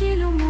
காற்றிலும்